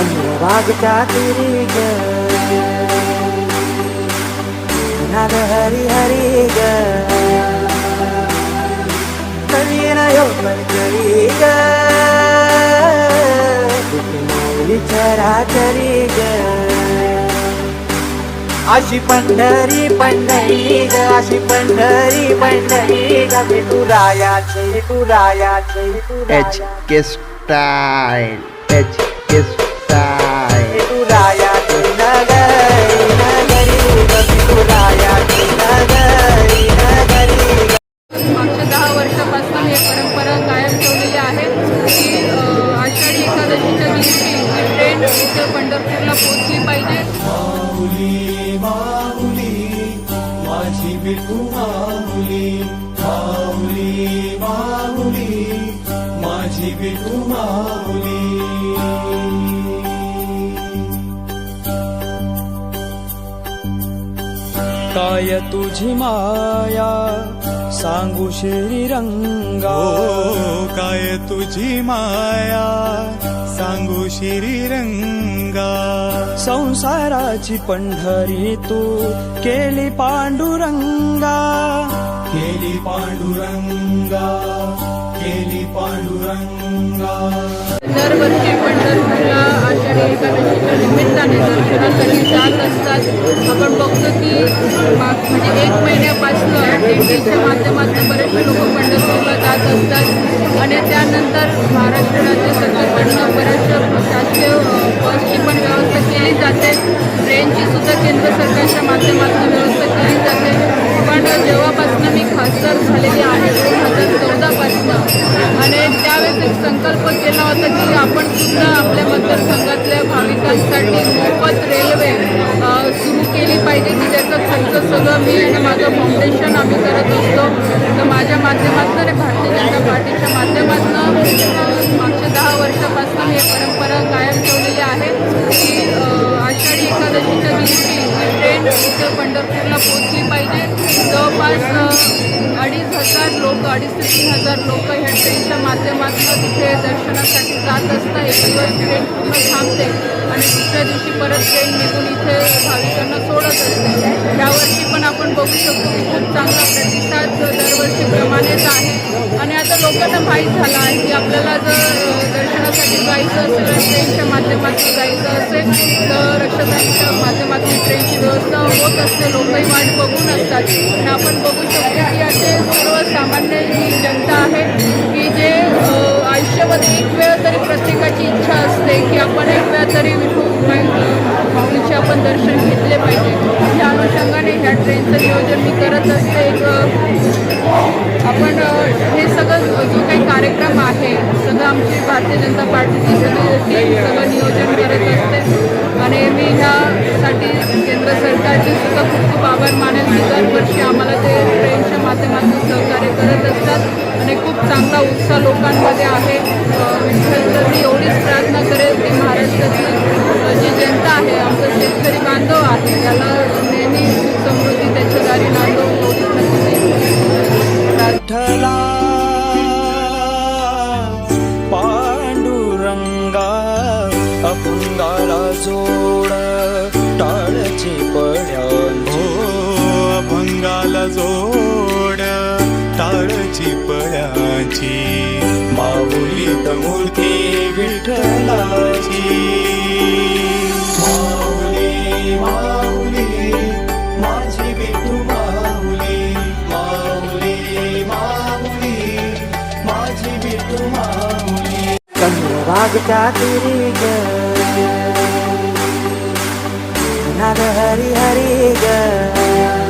चंद्रभागच्या तिरी ग नाद हरी हरी ग नवीन योगन करी ग माऊली चराचरी ग अशी पंढरी पंढरी ग अशी पंढरी पंढरी ग विठुरायाचे विठुरायाचे H Vithuraya K style H K ग. मागच्या दहा वर्षापासून ही परंपरा कायम ठेवलेली आहे की आषाढी एकादशीच्या दिवशी ही ट्रेन इथे पंढरपूरला पोहोचली पाहिजे माझी विठू माऊली माऊली माऊली माझी विठू माऊली काय तुझी माया सांगू ओ काय तुझी माया सांगू श्रीरंगा. संसाराची पंढरी तू केली पांडुरंगा. केली पांडुरंगा. केली पांडुरंगा. दरवर्षी पंढरपूरला आषाढी एकादशीच्या निमित्ताने दर्शनासाठी जात असतात. आपण बघतो की म्हणजे एक महिन्यापासनं दिंडीच्या माध्यमातून बरेचसे लोक पंढरपूरला जात असतात. आणि त्यानंतर महाराष्ट्र राज्य सरकारकडनं बऱ्याचशा शासकीय बसची पण व्यवस्था केली जाते. ट्रेनची सुद्धा केंद्र सरकारच्या माध्यमातून व्यवस्था केली जाते. पण जेव्हापासून मी खासदार झालेली आहे एक संकल्प केला होता की आपण सुद्धा आपल्या मतदारसंघातल्या भाविकांसाठी मोफत रेल्वे सुरू केली पाहिजे की त्याचा खर्च सगळं मी आणि माझं फाउंडेशन आम्ही करत असतो. तर माझ्या माध्यमातून आणि भारतीय जनता पार्टीच्या माध्यमातून मागच्या दहा वर्षापासून ही परंपरा कायम ठेवलेली आहे की आषाढी एकादशीच्या दिवशी ही ट्रेन इथं पंढरपूरला पोहोचली पाहिजे. जवळपास अडीच हजार लोक अडीच ते तीन हजार लोक ह्या ट्रेनच्या माध्यमातून तिथे दर्शनासाठी जात असता एक दिवस ट्रेन पूर्ण थांबते आणि दुसऱ्या दिवशी परत ट्रेन निघून इथे भाविकांना सोडत असते. यावर्षी पण आपण बघू शकतो की खूप चांगला प्रतिसाद दरवर्षीप्रमाणेच आहे. आणि आता लोकांना माहीत झालं आहे की आपल्याला जर दर्शन जायचं असेल आणि ट्रेनच्या माध्यमातून जायचं असेल तर रक्षकांच्या माध्यमातून ट्रेनची व्यवस्था होत असते. लोकही वाट बघून असतात. आणि आपण बघू शकतो की असे सर्वसामान्य जी जनता आहे की जे आयुष्यामध्ये एक वेळ तरी प्रत्येकाची इच्छा असते की आपण एक वेळ तरी विठू माऊलीचे आपण दर्शन घेतले पाहिजे. या अनुषंगाने ह्या ट्रेनचं नियोजन मी करत असते. एक आपण हे सगळं जो काही कार्यक्रम आहे सगळं आमची भारतीय जनता पार्टीची सगळी टीम सगळं नियोजन करत असते. केंद्र सरकारचे सुद्धा खूप खूप आभार मानेल की दरवर्षी आम्हाला ते ट्रेनच्या माध्यमातून सहकार्य करत असतात आणि खूप चांगला उत्साह लोकांमध्ये आहे. विठ्ठल तर मी एवढीच प्रार्थना करेल की महाराष्ट्रातील जी जनता आहे चंद्रभागच्या तिरी ग हरी हरी ग.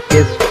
is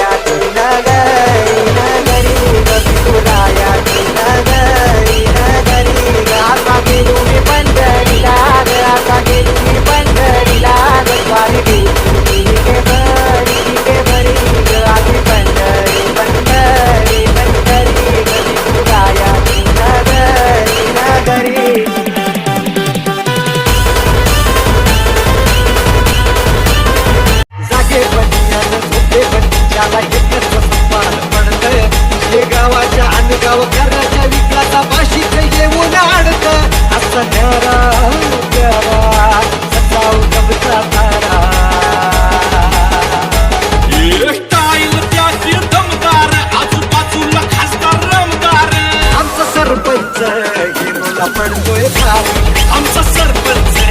आमचा सरपंच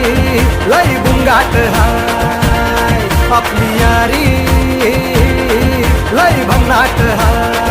लई बुंगाट हाय. आपली यारी लय भन्नाट हाय.